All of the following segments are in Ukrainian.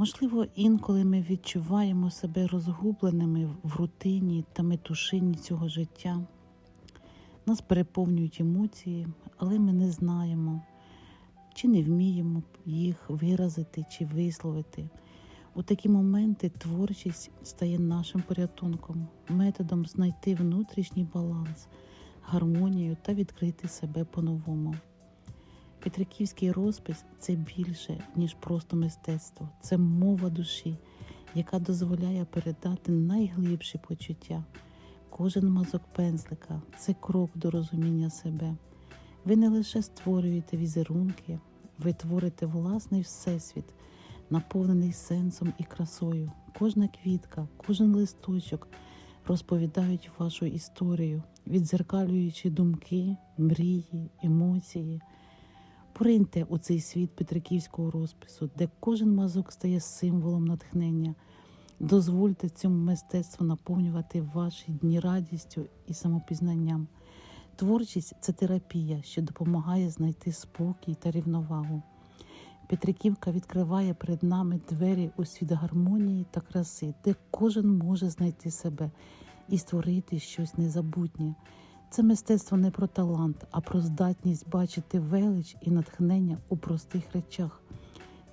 Можливо, інколи ми відчуваємо себе розгубленими в рутині та метушині цього життя. Нас переповнюють емоції, але ми не знаємо, чи не вміємо їх виразити чи висловити. У такі моменти творчість стає нашим порятунком, методом знайти внутрішній баланс, гармонію та відкрити себе по-новому. Петриківський розпис це більше, ніж просто мистецтво, це мова душі, яка дозволяє передати найглибші почуття. Кожен мазок пензлика це крок до розуміння себе. Ви не лише створюєте візерунки, ви творите власний всесвіт, наповнений сенсом і красою. Кожна квітка, кожен листочок розповідають вашу історію, відзеркалюючи думки, мрії, емоції. Пориньте у цей світ Петриківського розпису, де кожен мазок стає символом натхнення. Дозвольте цьому мистецтву наповнювати ваші дні радістю і самопізнанням. Творчість це терапія, що допомагає знайти спокій та рівновагу. Петриківка відкриває перед нами двері у світ гармонії та краси, де кожен може знайти себе і створити щось незабутнє. Це мистецтво не про талант, а про здатність бачити велич і натхнення у простих речах.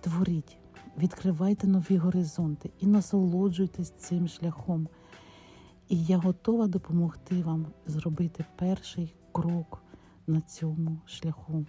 Творіть, відкривайте нові горизонти і насолоджуйтесь цим шляхом. І я готова допомогти вам зробити перший крок на цьому шляху.